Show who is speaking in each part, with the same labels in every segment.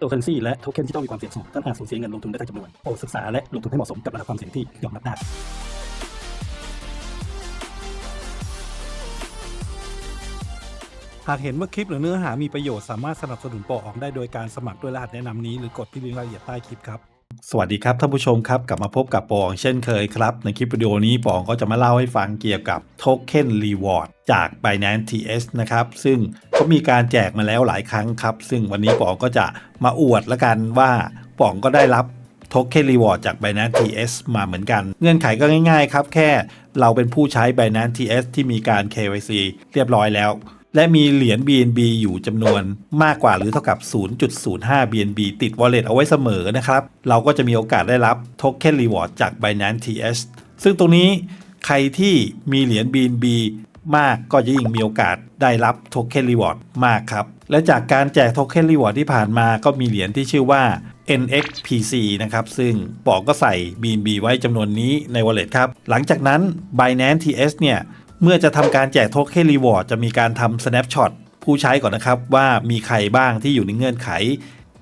Speaker 1: ตัวเคอเรนซีและโทเค็นที่ต้องมีความเสี่ยงสูงท่านอาจสูญเสียเงินลงทุนได้ทั้งจำนวนโปรดศึกษาและลงทุนให้เหมาะสมกับระดับความเสี่ยงที่ยอมรับได้
Speaker 2: หากเห็นว่าคลิปหรือเนื้อหามีประโยชน์สามารถสนับสนุนปอออกได้โดยการสมัครด้วยรหัสแนะนำนี้หรือกดที่ลิงก์รายละเอียดใต้คลิปครับ สวัสดีครับท่านผู้ชมครับกลับมาพบกับปอองเช่นเคยครับ ในคลิปวิดีโอนี้ปอองก็จะมาเล่าให้ฟังเกี่ยวกับโทเค็นรีวอร์ดจาก Binance TS นะครับ ซึ่งเขามีการแจกมาแล้วหลายครั้งครับ ซึ่งวันนี้ปอองก็จะมาอวดละกันว่าปองก็ได้รับโทเค็นรีวอร์ดจาก Binance TS มาเหมือนกัน เงื่อนไขก็ง่ายๆครับ แค่เราเป็นผู้ใช้ Binance TS ที่มีการ KYC เรียบร้อยแล้ว และมีเหรียญ BNB อยู่จำนวนมากกว่าหรือเท่ากับ 0.05 BNB ติด wallet เอาไว้เสมอนะครับ เราก็จะมีโอกาสได้รับโทเค็นรีวอร์ดจาก Binance TS ซึ่งตรงนี้ใครที่มีเหรียญ BNB มากก็จะยิ่งมีโอกาสได้รับโทเค็นรีวอร์ดมากครับ และจากการแจกโทเค็นรีวอร์ดที่ผ่านมาก็มีเหรียญที่ชื่อว่า NXPC นะครับ ซึ่งปอกก็ใส่ BNB ไว้จำนวนนี้ใน wallet ครับ หลังจากนั้น Binance TS เนี่ย เมื่อจะทำการแจกโทเค็นรีวอร์ดจะมีการทำ snapshot ผู้ใช้ก่อนนะครับว่ามีใครบ้างที่อยู่ในเงื่อนไข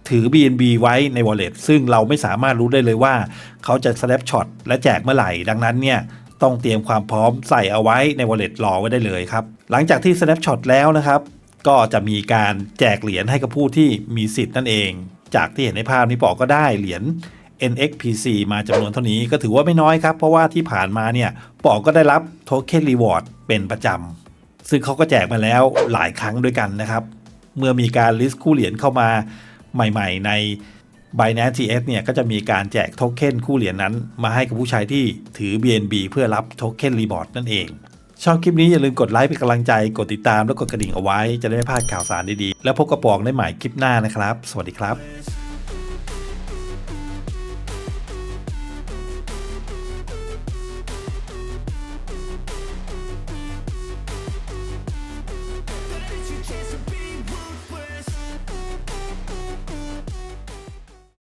Speaker 2: ถือ BNB ไว้ใน wallet ซึ่งเราไม่สามารถรู้ได้เลยว่า เขาจะ snapshot และแจกเมื่อไหร่ ดังนั้นเนี่ยต้องเตรียมความพร้อมใส่เอาไว้ใน wallet รอไว้ได้เลยครับ หลังจากที่ snapshot แล้วนะครับ ก็จะมีการแจกเหรียญให้กับผู้ที่มีสิทธิ์นั่นเอง จากที่เห็นในภาพนี้ปอก็ได้เหรียญ NXPC มาจำนวนเท่านี้ก็ถือว่าไม่น้อยครับ เพราะว่าที่ผ่านมาเนี่ยปอก็ได้รับโทเค็นรีวอร์ดเป็นประจำ ซึ่งเขาก็แจกมาแล้วหลายครั้งด้วยกันนะครับ เมื่อมีการลิสต์คู่เหรียญเข้ามาใหม่ๆใน Binance TS เนี่ยก็จะมีการแจกโทเค็นคู่เหรียญนั้น มาให้กับผู้ใช้ที่ถือ BNB เพื่อรับโทเค็นรีวอร์ดนั่นเอง ชอบคลิปนี้อย่าลืมกดไลค์เป็นกำลังใจ กดติดตามและกดกระดิ่งเอาไว้ จะได้ไม่พลาดข่าวสารดีๆ แล้วพบกับปองได้ใหม่คลิปหน้านะครับ สวัสดีครับ